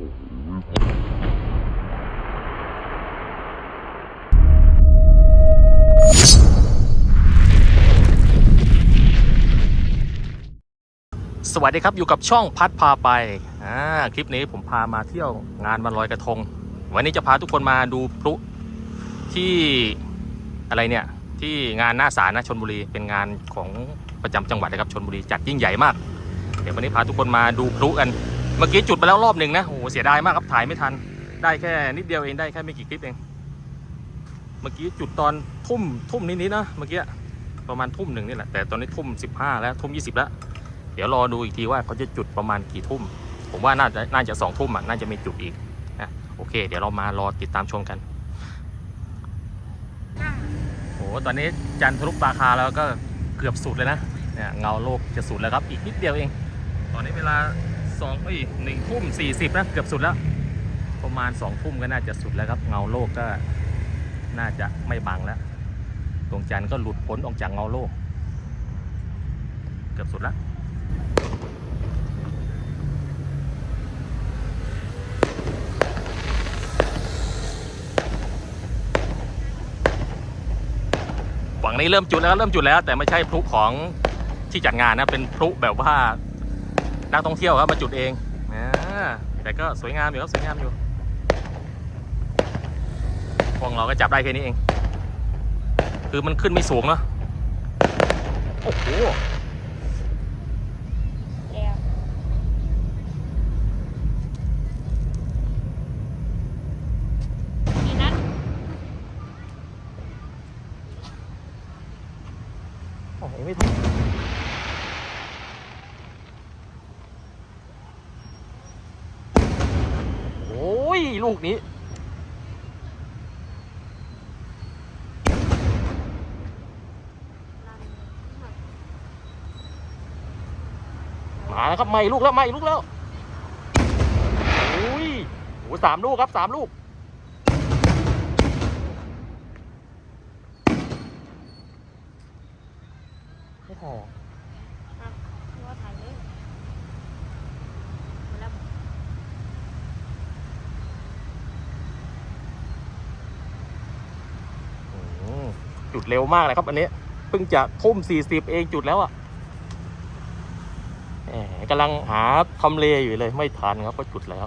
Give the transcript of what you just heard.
สวัสดีครับอยู่กับช่องพัดพาไปอ่าคลิปนี้ผมพามาเที่ยวงานวันลอยกระทง วันนี้จะพาทุกคนมาดูพลุที่อะไรเนี่ย ที่งานหน้าศาลนะชนบุรี เป็นงานของประจำจังหวัดนะครับชนบุรีจัดยิ่งใหญ่มาก เดี๋ยววันนี้พาทุกคนมาดูพลุกัน เมื่อกี้จุดไปแล้วรอบหนึ่งนะโอ้โหเสียดายมากครับถ่ายไม่ทัน ได้แค่นิดเดียวเองได้แค่ไม่กี่คลิปเอง เมื่อกี้จุดตอนทุ่มทุ่มนิดๆนะเมื่อกี้ประมาณทุ่มหนึ่งนี่แหละแต่ตอนนี้ทุ่มสิบห้าแล้วทุ่มยี่สิบแล้ว เดี๋ยวรอดูอีกทีว่าเขาจะจุดประมาณกี่ทุ่ม ผมว่าน่าจะน่าจะสองทุ่มอะน่าจะมีจุดอีกนะโอเค เดี๋ยวเรามารอติดตามชมกันโอ้โหตอนนี้จันทรุปราคาแล้วก็เกือบสุดเลยนะเนี่ยเงาโลกจะสุดแล้วครับอีกนิดเดียวเอง ตอนนี้เวลา สองเอ้ยหนึ่งทุ่มสี่สิบนะเกือบสุดแล้ว ประมาณสองทุ่มก็น่าจะสุดแล้วครับ เงาโลกก็น่าจะไม่บังแล้วดวงจันทร์ก็หลุดพ้นออกจากเงาโลก เกือบสุดแล้วฝั่งนี้เริ่มจุดแล้วเริ่มจุดแล้ว แต่ไม่ใช่พลุของที่จัดงานนะเป็นพลุแบบว่า นักท่องเที่ยวครับมาจุดเองอ่าแต่ก็สวยงามอยู่ครับสวยงามอยู่พวกเราก็จับได้แค่นี้เอง คือมันขึ้นไม่สูงเนาะโอ้โหแล้วมีนัดโอ้โหไม่ถูกโอ้ ยลูกนี้ มาแล้วครับไม่ลูกแล้วไม่ลูกแล้วโอ้ยโอ้สามลูกครับสามลูกไม่พอ ครับที่ว่าถ่ายเลยมาแล้ว อืม จุดเร็วมากเลยครับ อันนี้เพิ่งจะทุ่มสี่สิบเองจุดแล้วอะกำลังหาทำเลอยู่เลย ไม่ทันครับก็จุดแล้ว